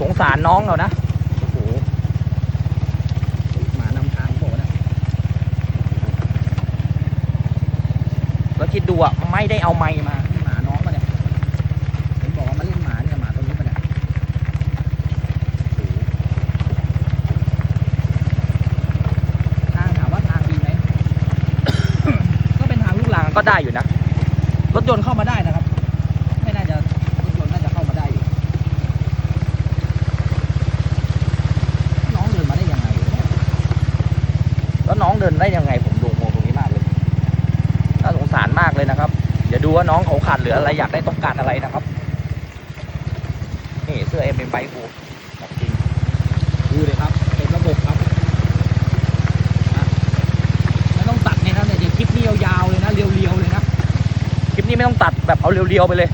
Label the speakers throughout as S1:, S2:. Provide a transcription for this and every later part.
S1: สงสารน้องเรานะโอ้โหหมานำทางโผล่นะแล้วคิดดูอะไม่ได้เอาไม้มาที่หมาน้องปะเนี่ยเห็นบอกว่ามาเล่นหมาเนี่ยหมาตัวนี้ปะเนี่ยโอ้โหทางถามว่าทางดีไหม ก็เป็นทางลูกรังก็ได้อยู่นะ รถยนต์เข้ามาได้นะครับ ไม่น่าจะรถยนต์น่าจะเข้ามาได้อยู่ น้องเดินมาได้ยังไงเนี่ยแล้วน้อง เดินได้ยังไงผมดูโมตรงนี้มากเลยน่าสงสารมากเลยนะครับ เดี๋ยวดูว่าน้องเขาขาดเหลืออะไรอยากได้ต้องการอะไรนะครับนี่เสื้อเอ็มเป็นไบค์กูจริงดูเลยครับเต็มระบบครับไม่ต้องตัดเนี่ยนะเนี่ยเดี๋ยวคลิปนี้ยาวๆเลยนะเรียวๆเลยนะคลิปนี้ไม่ต้องตัดแบบเอาเรียวๆไปเลย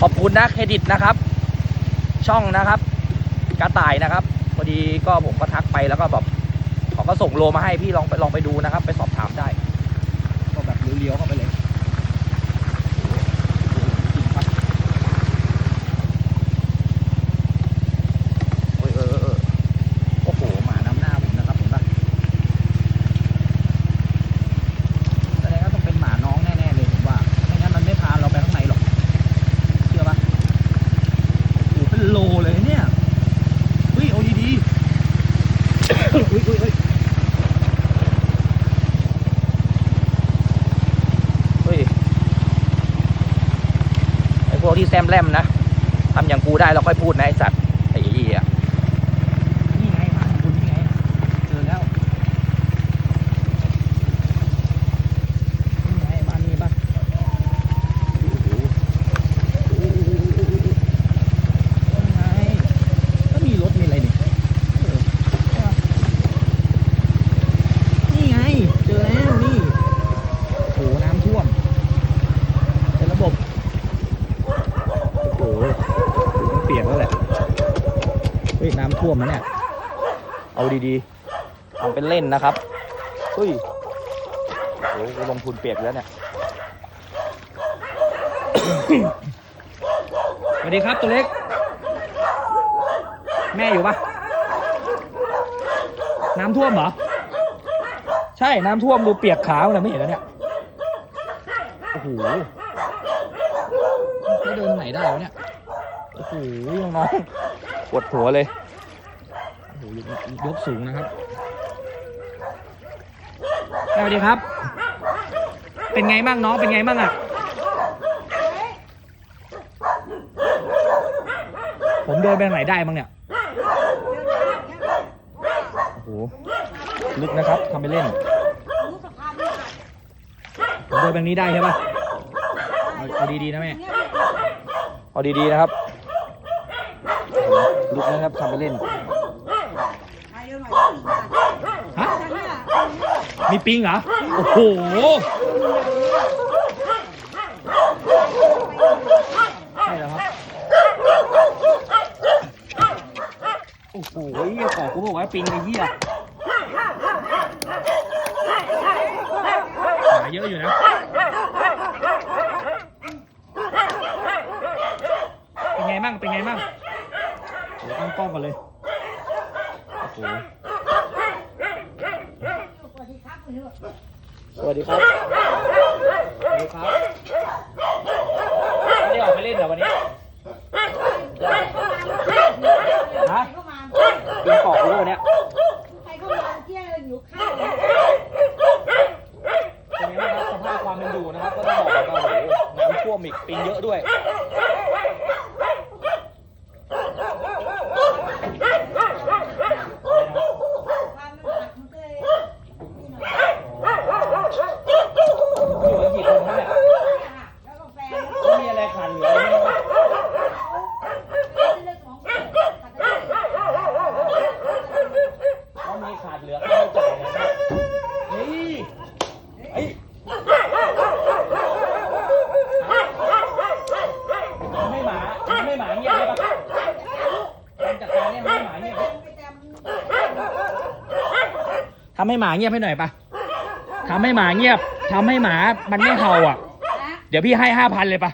S1: ขอบคุณนะเครดิตนะครับ ช่องนะครับ กระต่ายนะครับพอดีก็ผมก็ทักไปแล้วก็แบบ เขาส่งโลมาให้พี่ลองไปลองไปดูนะครับ ไปสอบถามได้ ก็แบบเลี้ยวๆเข้าไปเลยโอ้ยเออเออเออโอ้โหหมานำหน้าผมนะครับเห็นปะแสดงว่าต้องเป็นหมาน้องแน่ๆเลยผมว่าไม่งั้นมันไม่พาเราไปข้างในหรอกเชื่อปะโอ้โหเป็นโลเลยเนี่ยเฮ้ยเอาดีๆ อุ้ยอุ้ยอุ้ย เฮ้ยไอพวกที่ แซมแลมนะทำอย่างกูได้เราค่อยพูดนะไอสัตว์ เฮ้ยน้ำท่วมนะเนี่ย เอาดีๆทำเป็นเล่นนะครับเฮ้ยโอ้โหกูลงทุนเปียกแล้วเนี่ย สวัสดีครับตัวเล็ก แม่อยู่ปะน้ำท่วมเหรอ ใช่น้ำท่วมดูเปียกขาวเลยไม่เห็นแล้วเนี่ย โอ้โหจะเดินไหนได้วะเนี่ย โอ้โหน้องๆ ปวดหัวเลยโอ้โหยกยกสูงนะครับสวัสดีครับ เป็นไงบ้างน้อง เป็นไงบ้างอะ ผมเดินไปทางไหนได้บ้างเนี่ย โอ้โห ลึกนะครับ ทำไปเล่น ผมเดินแบบนี้ได้ใช่ปะเอาเอาดีๆนะแม่ เอาดีๆนะครับ โอ้โหลึกนะครับทำไปเล่นฮะมีปิงเหรอ โอ้โห ใช่แล้วครับ โอ้โหขอกูบอกว่าปิงไอ้เหี้ยหาเยอะอยู่นะเป็นไงมั่งเป็นไงมั่ง ดี๋ยวตั้งกล้องกันเลย โอ้โห สวัสดีครับ สวัสดีครับไม่ได้ออกไปเล่นเหรอวันนี้ ฮะบินเกาะรู้วันเนี้ย
S2: ใครเข้ามาเที่ยวอยู่ข้าวเลย
S1: เป็นไงบ้างครับสภาพความเป็นอยู่นะครับ ก็ต้องบอกว่าโอ้โหน้ำท่วมอีกปิงเยอะด้วย
S2: ความมันหักมันก็เลยนี่หน่อย
S1: อยู่กันกี่คนครับเนี่ย
S2: หักแล้วก็แฟน
S1: ไม่มีอะไรขาดเหลือเลยไหมครับ
S2: เขาเรื่องของเขาขัดกัน
S1: เขามีขาดเหลือค่าใช้จ่ายนะครับเฮ้ยเฮ้ยทำให้หมาทำให้หมาเงียบได้ปะการจัดการเนี่ยทำให้หมาเงียบ
S2: ไปจำ
S1: ทำ ให้หมาเงียบให้หน่อยปะทำให้หมาเงียบทำให้หมามันไม่เห่าอะ เดี๋ยวพี่ให้ห้าพันเลยปะ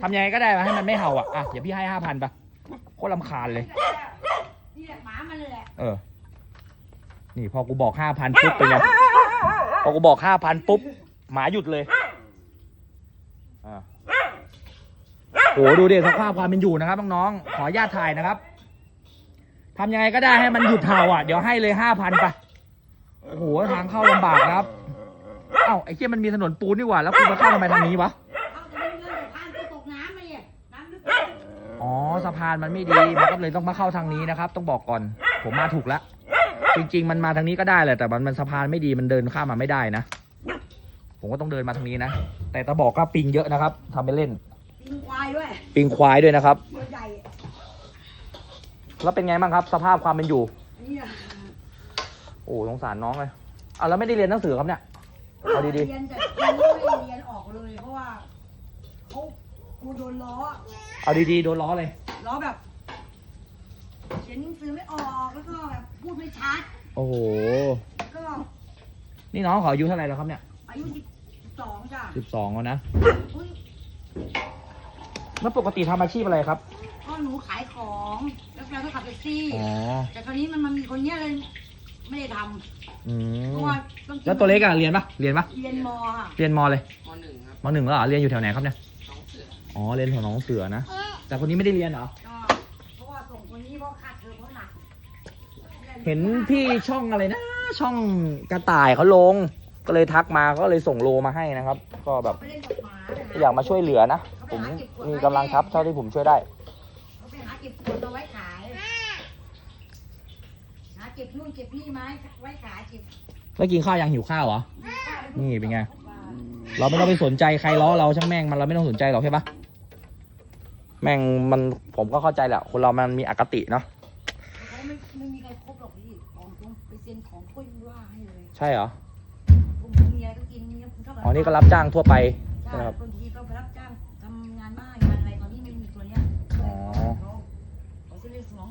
S1: ทำยังไงก็ได้ปะให้มันไม่เห่าอะอะเดี๋ยวพี่ให้ห้าพันปะโคตรลำคาญเลย
S2: นี่แหละหมามันเลยแหละ
S1: เออ นี่พอกูบอกห้าพันปุ๊บเป็นไงพอกูบอกห้าพันปุ๊บหมาหยุดเลยอ่าโหดูดิสภาพความเป็นอยู่นะครับน้องๆขออนุญาตถ่ายนะครับทำยังไงก็ได้ให้มันหยุดเห่าอะ เดี๋ยวให้เลยห้าพันไป โอ้โหทางเข้าลำบากนะครับเอ้าไอ้เหี้ยมันมีถนนปูนนี่หว่า แล้วกูมาเข้าทำไมทางนี้วะ
S2: เอาแต่มันเงินแต่ทางกูตกน้ำมาเนี่ยน้ำลึก
S1: อ๋อสะพานมันไม่ดีมันก็เลยต้องมาเข้าทางนี้นะครับ ต้องบอกก่อน ผมมาถูกแล้วจริง ๆ มันมาทางนี้ก็ได้แหละแต่มันมันสะพานไม่ดีมันเดินข้ามมาไม่ได้นะผมก็ต้องเดินมาทางนี้นะแต่ตะบอกก็ปิงเยอะนะครับทำไปเล่น
S2: ปิงควายด้วย
S1: ปิงควายด้วยนะครับ
S2: ตัวใหญ่
S1: แล้วเป็นไงบ้างครับ สภาพความเป็นอยู่
S2: อันนี้อะ
S1: โอ้สงสารน้องเลยอะแล้วไม่ได้เรียนหนังสือครับเนี่ย เอาดี
S2: เรียนแต่กูไม่ได้เรียนออกเลยเพราะว่าเขากูโดนล้อ
S1: ๆ เอาดีๆ โดนล้อเลย
S2: ล้อแบบเขียนหนังสือไม่ออกแล้วก็แบบพูดไม่ชัด
S1: โอ้โห
S2: ก็
S1: นี่น้องขออายุเท่าไหร่แล้วครับเนี่ย
S2: อายุสิบสองจ้ะ
S1: สิบสองแล้วนะ
S2: อุ้ย
S1: เมื่อปกติทำอาชีพอะไรครับ
S2: พ่อหนูขายของแล้วแฟนก็ขับแท็กซี่
S1: อ๋อ
S2: แต่คราวนี้มันมันมีคนเนี้ยเลย ไม่ได้ท
S1: อืำ
S2: เพ
S1: ม
S2: ราะว่าต้องกิน
S1: แล้วตัวเล็กอะเรียนปะเรียนปะ
S2: เรียนมค่ะ
S1: เรียนมเลย
S3: มหนึ่งครับ
S1: มหนึ่งแล้วเหรอเรียนอยู่แถวไหนครับเนี่ย
S3: น้องเสือ
S1: อ๋อเรียนแถวหนองเสือนะแต่คนนี้ไม่ได้เรียนเหรอ
S2: ก็เพราะว่าส่งคนนี้เพราะค่าเทอมเขาหนัก
S1: เห็นพี่ช่องอะไรนะ ช่องกระต่ายเขาลง ก็เลยทักมาก็เลยส่งโลมาให้นะครับ ก็แบบ
S2: ไปเล่นกับหมาเนี่ยนะ
S1: อยากมาช่วยเหลือนะผมมีกำลังทรัพย์เท่าที่ผมช่วยได้
S2: เขาไปหาเก็บขวดเอาไว้ขายหา เก็บนู่นเก็บนี่ไม้ไว้ขายเก็บ
S1: แล้วกินข้าวยังหิวข้าวเหรอ นี่เป็นไง เราไม่ต้องไปสนใจใครล้อเราช่างแม่งมันเราไม่ต้องสนใจหรอกใช่ปะแม่งมันผมก็เข้าใจแหละคนเรามันมีอคติเนาะ
S2: เขาไม่ไม่มีใครครบหรอกพี่ของตรงไปเซ็นของก็ยังว่าให้เลย
S1: ใช่เหรอ
S2: ผมมีอะไรก็กินเนี่ยเท่ากับ
S1: อ๋อนี่ก็รับจ้างทั่วไป
S2: ใช่
S1: ใช่ไหมครับ
S2: บา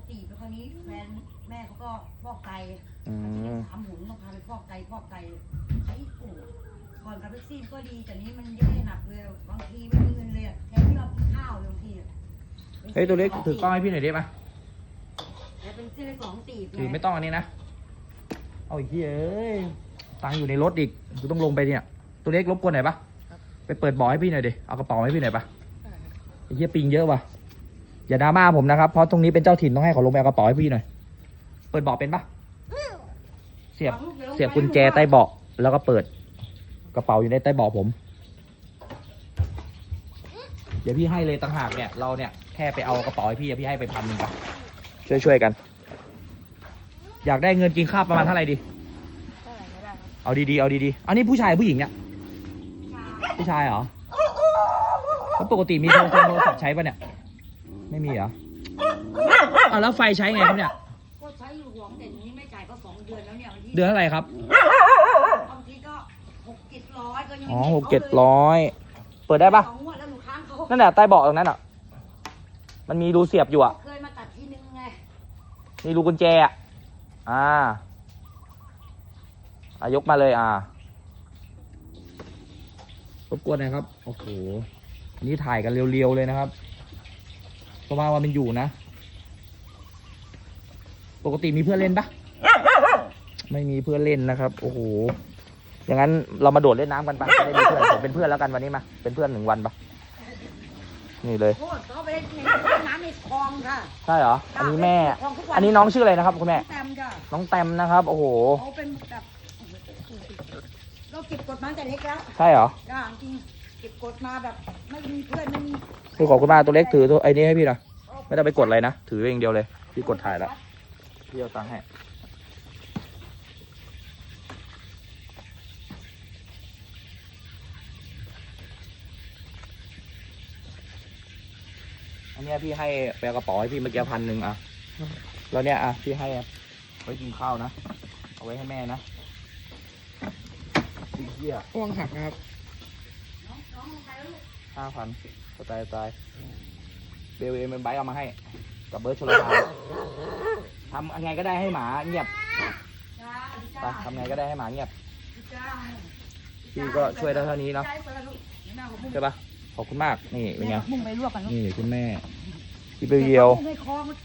S2: สมองตีบแล้วคราวนี้แฟนแม่เขาก็ฟอกไต
S1: อืม
S2: ทำหุนต้องพาไปฟอกไตฟอกไตใช้โอ้ก่อนกับแท็กซี่ก็ดีแต่นี้มันแย่หนักเลยบางทีไม่มีเงินเลยอะแทนที่เรากินข้าวเลยบางทีอะ
S1: เฮ้ยตัวเล็กถือกล้องให้พี่หน่อยได้ปะ
S2: แต่เป็นเส้นสองตีบไง
S1: ถือไม่ต้องอันนี้นะเอาอีกทีเอ้ยตังค์อยู่ในรถอีกกูต้องลงไปเนี่ย ตัวเล็กรบกวนหน่อยปะไปเปิดบ่อให้พี่หน่อยดิเอากระเป๋าให้พี่หน่อยปะไอ้เหี้ยปิงเยอะว่ะ อย่าดราม่าผมนะครับ เพราะตรงนี้เป็นเจ้าถิ่นต้องให้เขาลงไปเอากระเป๋าให้พี่หน่อย เปิดบ่อเป็นปะเสียบ เสียบกุญแจใต้เบาะแล้วก็เปิด กระเป๋าอยู่ในใต้เบาะผม เดี๋ยวพี่ให้เลยต่างหากเนี่ย เราเนี่ยแค่ไปเอากระเป๋าให้พี่อะพี่ให้ไปพันหนึ่งปะช่วยช่วยๆกัน อยากได้เงินกินข้าวประมาณเท่าไหร่ดีเอาดีๆ เอาดีๆ อันนี้ผู้ชายหรือผู้หญิงเนี่ย ผู้ชายเหรอ แล้วปกติมีโทรศัพท์โทรศัพท์ใช้ปะเนี่ย ไม่มีเหรออ่าแล้วไฟใช้ไงครับเนี่ย
S2: ก็ใช้อยู่หวงแต่นี้ไม่จ่ายก็สองเดือนแล้วเนี่ยบางที
S1: เดือนเท่าไหร่ครับ
S2: บางทีก็หกเจ็ดร้อยก็ยัง
S1: อ๋อ
S2: ไม่
S1: ห
S2: มี
S1: กเจ็ดร้อย เปิดได้ปะ
S2: สองงวดแล้วหนูค้างเขา
S1: นั่นแหละใต้เบาะตรงนั้นอะ มันมีรูเสียบอยู่อะ
S2: เคยมาตัดทีนึงไง
S1: มีรูกุญแจอะ อ่าอายกมาเลยอ่ารบกวนหนะครับ โอ้โหอันนี้ถ่ายกันเรียวๆเลยนะครับ เพราะว่าว่ามันอยู่นะ ปกติมีเพื่อนเล่นปะไม่มีเพื่อนเล่นนะครับ โอ้โห อย่างนั้นเรามาโดดเล่นน้ำกันปะไม่ได้มีเพื่อนผมเป็นเพื่อนแล้วกันวันนี้มา เป็นเพื่อนหนึ่งวันปะนี่เลย
S2: โคตรเขาไปเล่นในน้ำในคลองค่ะ
S1: ใช่เหรอ อันนี้แม่
S2: คลองทุกวั
S1: อันนี้น้องชื่ออะไรนะครับคุณแม่
S2: แตมจ้ะ
S1: น้องแตมนะครับ โอ้โห
S2: เขาเป็นแบบเราเก็บกดมาตั้งแต่เล็กแล้ว
S1: ใช่เหรอ
S2: จ้าจริง เก็บกดมาแบบไม่มีเพื่อนไม่มี
S1: พี่ขอบคุณมากตัวเล็กถือตัวไอ้นี่ให้พี่หนะไม่ต้องไปกดอะไรนะ ถือเองเดียวเลย พี่กดถ่ายแล้วพี่เอาตังค์ให้อันเนี้ยพี่ให้ไปเอากระเป๋าให้พี่เมื่อกี้พันหนึ่งอะแล้วเนี่ยอะพี่ให้ไว้กินข้าวนะ เอาไว้ให้แม่นะพี่เหี้ย
S3: อ้วงหักนะครับ
S2: น้องน้องใครลูก
S1: ห้าพันตายตายเบลเอ็มเป็นไบค์เอามาให้ กับเบิร์ดชลทานทำยังไงก็ได้ให้หมาเงียบ
S2: จ้า
S1: ไปทำไงก็ได้ให้หมาเงียบ
S2: จ้า
S1: พี่ก็ช่วยได้เท่านี้เนาะ
S2: ใช่เปิดลูกเดี๋ยวแม่ผมมุ่ง
S1: ใช่ปะขอบคุณมาก นี่เป็นไง
S2: มุ่งไปลวกกันลูก
S1: นี่คุณแม่คลิปเรียว
S2: ในคลองมัน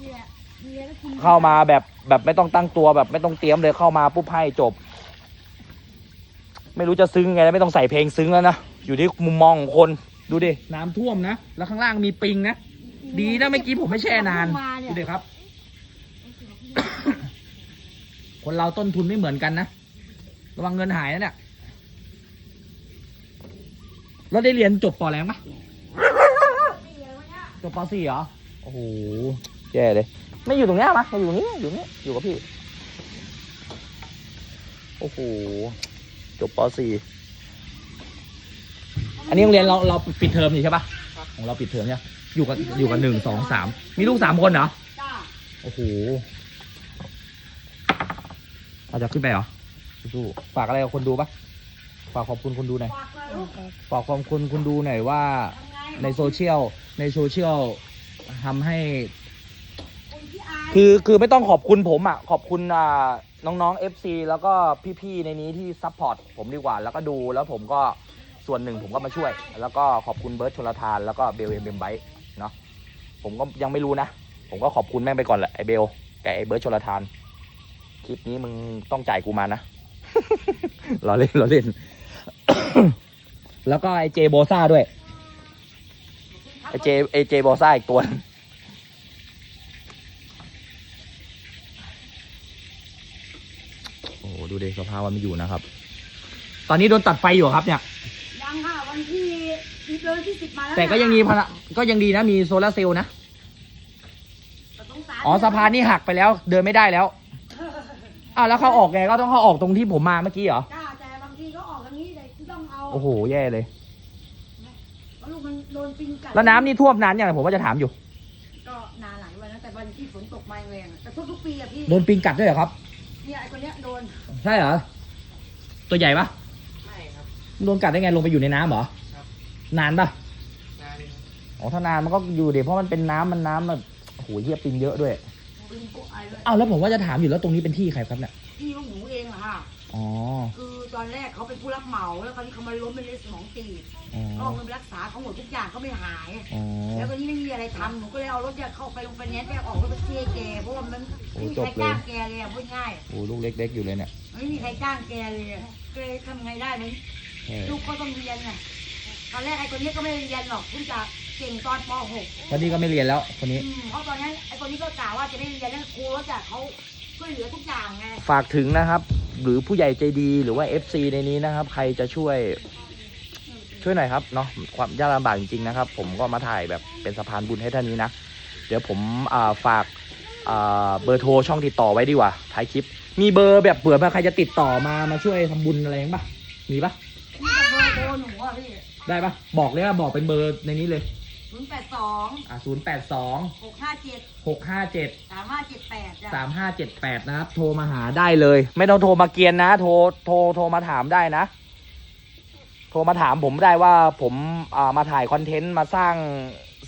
S2: เนี่ยเนี่ยแล้วกิน
S1: ๆเข้ามาแบบแบบไม่ต้องตั้งตัวแบบไม่ต้องเตรียมเลยเข้ามาปุ๊บให้จบ ไม่รู้จะซึ้งไงแล้วไม่ต้องใส่เพลงซึ้งแล้วนะ อยู่ที่มุมมองของคนดูดิน้ำท่วมนะ แล้วข้างล่างมีปิงนะ ดีนะเมื่อกี้ผมไม่แช่นาน
S2: มาเย
S1: ดูดิครับ คนเราต้นทุนไม่เหมือนกันนะ ระวังเงินหายนะเนี่ยแล้วได้เรียนจบปอแรงปะจบปสี่เหรอ โอ้โห แย่เลย ไม่อยู่ตรงเนี้ยมะมาอยู่ตรงนี้ อยู่นี่อยู่กับพี่ โอ้โห จบป .4 อันนี้โรงเรียนเราเราปิดเทอมอยู่ใช่ปะของเราปิดเทอมใช่ปะอยู่กับอยู่กับหนึ่งสองสามมีลูกสามคนเหรอ
S2: จ้า
S1: โอ้โหเราจะขึ้นไปเหรอสู้ๆฝากอะไรกับคนดูปะฝากขอบคุณคนดูหน่อย
S2: ฝากเลยลูก
S1: ฝากขอบคุณคนดูหน่อยว่า
S2: ทำไง
S1: ในโซเชียลในโซเชียลทำให้
S2: คนที่อาย
S1: คือคือไม่ต้องขอบคุณผมอะ ขอบคุณอ่าน้องๆ FC แล้วก็พี่ๆในนี้ที่ซัพพอร์ตผมดีกว่า แล้วก็ดูแล้วผมก็ ส่วนหนึ่งผมก็มาช่วย แล้วก็ขอบคุณเบิร์ดชลทานแล้วก็เบลเอ็มเบมไบเนาะผมก็ยังไม่รู้นะ ผมก็ขอบคุณแม่งไปก่อนแหละไอเบลกับไอเบิร์ดชลทาน คลิปนี้มึงต้องจ่ายกูมานะเราเล่นเราเล่น แล้วก็ไอเจโบซ่าด้วยไอเจไอเจโบซ่าอีกตัวหนึ่งโอ้โหดูดิสภาพมันไม่อยู่นะครับ ตอนนี้โดนตัดไฟอยู่ครับเนี่ย
S2: ยังค่ะวันที่ เดินที่สิบมาแล้ว
S1: แต่ก็ยังมีพลังก็ยังดีนะมีโซลาร์เซลล์นะ
S2: แต่สงสาร
S1: อ๋อสะพานนี่หักไปแล้วเดินไม่ได้แล้วอ้าวแล้วเขาออกไงก็ต้องเขาออกตรงที่ผมมาเมื่อกี้เหรอ
S2: จ้าแต่บางทีก็ออกทางนี้แต่ต้องเอา
S1: โอ้โหแย่เลย
S2: เพราะลูกมันโดนปิงกัด
S1: แล้วน้ำนี่ท่วมนานยังไงผมก็จะถามอยู่
S2: ก็นานหลายวันแล้วแต่วันที่ฝนตกมาแรงอะแต่ทุกๆปีอะพี่
S1: โดนปิงกัดด้วยเหรอครับ
S2: เนี่ยไอ้คนเนี้ยโดน
S1: ใช่เหรอ ตัวใหญ่ปะ
S3: ไม่ครับ
S1: โดนกัดได้ไงลงไปอยู่ในน้ำเหรอ
S3: ครับ
S1: นานปะ
S3: นานเลยครับ
S1: อ๋อถ้านานมันก็อยู่เดี๋ยวเพราะมันเป็นน้ำมันน้ำแบบโอ้โหเหี้ยปิงเยอะด้วย
S2: ปิงกุไอเลย
S1: อ้าวแล้วผมว่าจะถามอยู่แล้วตรงนี้เป็นที่ใครครับเนี่ย
S2: พี่ลูกหนูเองอะค่ะ
S1: อ๋อ
S2: คือตอนแรกเขาเป็นผู้รับเหมาแล้วคราวนี้เขามาล้มเป็นเลสสมองตีบ
S1: อ๋อ
S2: ก็เอาเงินไปรักษาเขาหมดทุกอย่างก็ไม่หาย
S1: อ๋อ
S2: แล้วก็นี่ไม่มีอะไรทำหนูก็เลยเอารถยาเข้าไปลงไฟแนนซ์ไปออกรถแท็กซี่ให้แกเพราะว่ามัน
S1: โอ้
S2: ไม่มี
S1: จบ
S2: ใคร
S1: เลย
S2: จ้างแกเลยอะพูดง่าย
S1: โอ้ลูกเล็กๆอยู่เลยเนี่ย
S2: ไม่มีใครจ้างแกเลยอะก็เลยทำไงได้ไหม
S1: เออ
S2: ลูกก็ต้องเรียนไง ตอนแรกไอ้คนนี้ก็ไม่ได้เรียนหรอกเพิ่งจะเก่งตอนป .6
S1: คนนี้ก็ไม่เรียนแล้วคนนี้
S2: อืมเพราะตอนนั้นไอ้คนนี้ก็กล่าวว่าจะได้เรียนแล้วครูก็จะเขาช่วยเหลือทุกอย่างไง
S1: ฝากถึงนะครับ หรือผู้ใหญ่ใจดีหรือว่า FC ในนี้นะครับ ใครจะช่วย ช่วยหน่อยครับเนาะความยากลำบากจริงๆนะครับ ผมก็มาถ่ายแบบเป็นสะพานบุญให้ท่านนี้นะ เดี๋ยวผมอ่าฝากอ่าเบอร์โทรช่องติดต่อไว้ดีกว่าท้ายคลิป มีเบอร์แบบเผื่อมาใครจะติดต่อมามาช่วยทำบุญอะไรบ้างปะมีปะ
S2: นี่จะเบอร์โทรหนูอะพี่
S1: ได้ปะบอกเลยว่าบอกเป็นเบอร์ในนี้เลย
S2: ศูนย์แปดสอง
S1: อ่าศูนย์แปดสอง
S2: หกห้าเจ็ด
S1: หกห้าเจ็ด
S2: สามห้าเจ็ดแปดจ้ะ
S1: สามห้าเจ็ดแปดนะครับ โทรมาหาได้เลย ไม่ต้องโทรมาเกรียนนะ โทรโทรโทรมาถามได้นะ โทรมาถามผมได้ว่าผมอ่ามาถ่ายคอนเทนต์มาสร้าง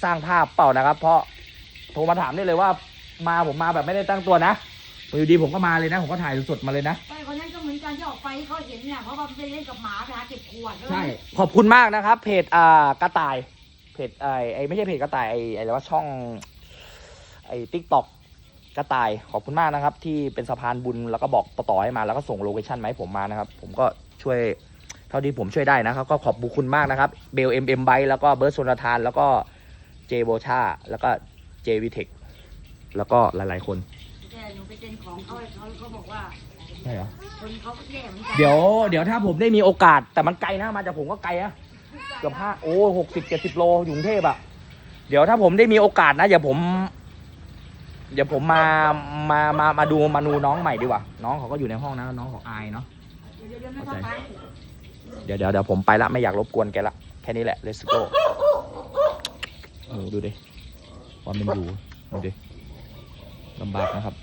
S1: สร้างภาพเปล่านะครับ เพราะโทรมาถามได้เลยว่ามาผมมาแบบไม่ได้ตั้งตัวนะ อยู่ดีผมก็มาเลยนะ ผมก็ถ่ายสดๆมาเลยนะ
S2: ไอ้คนนั้นก็เหมือนกันที่ออกไปที่เขาเห็นเนี่ยเพราะว่าไปเล่นกับหมาไปหาเก็บขวด
S1: ใช่ ขอบคุณมากนะครับ เพจอ่ากระต่าย เพจไอไอไม่ใช่เพจกระต่ายไอไออะไรว่าช่อง ไอทิกตอกกระต่าย ขอบคุณมากนะครับ ที่เป็นสะพานบุญแล้วก็บอกต่อๆให้มาแล้วก็ส่งโลเคชั่นมาให้ผมมานะครับ ผมก็ช่วยเท่าที่ผมช่วยได้นะครับ ก็ขอบบุคุณมากนะครับเบลเอ็มเอ็มไบแล้วก็เบิร์ดโซนทาน แล้วก็เจโบชาแล้วก็เจวิเทคแล้วก็หลายๆคน
S2: แต่ หนูไปเซ็นของเขาให้เขาเขาบอกว่า
S1: ใช่เหรอ
S2: คนเขาก็แย่เหมือนกัน
S1: เดี๋ยวเดี๋ยวถ้าผมได้มีโอกาส แต่มันไกลนะมาจากผมก็ไกลนะเกือบห้าโอ้หกสิบเจ็ดสิบโลอยู่กรุงเทพอะเดี๋ยวถ้าผมได้มีโอกาสนะเดี๋ยวผม เดี๋ยวผมมามามามาดูมาดูน้องใหม่ดีกว่า น้องเขาก็อยู่ในห้องนะน้องของอายเนาะ
S2: เดี๋ยวเดี๋ยวไม่ต้องไป
S1: เดี๋ยวเดี๋ยวเดี๋ยวผมไปละไม่อยากรบกวนแกละแค่นี้แหละ let's go โอ้ดูดิความเป็นอยู่ดูดิลำบากนะครับ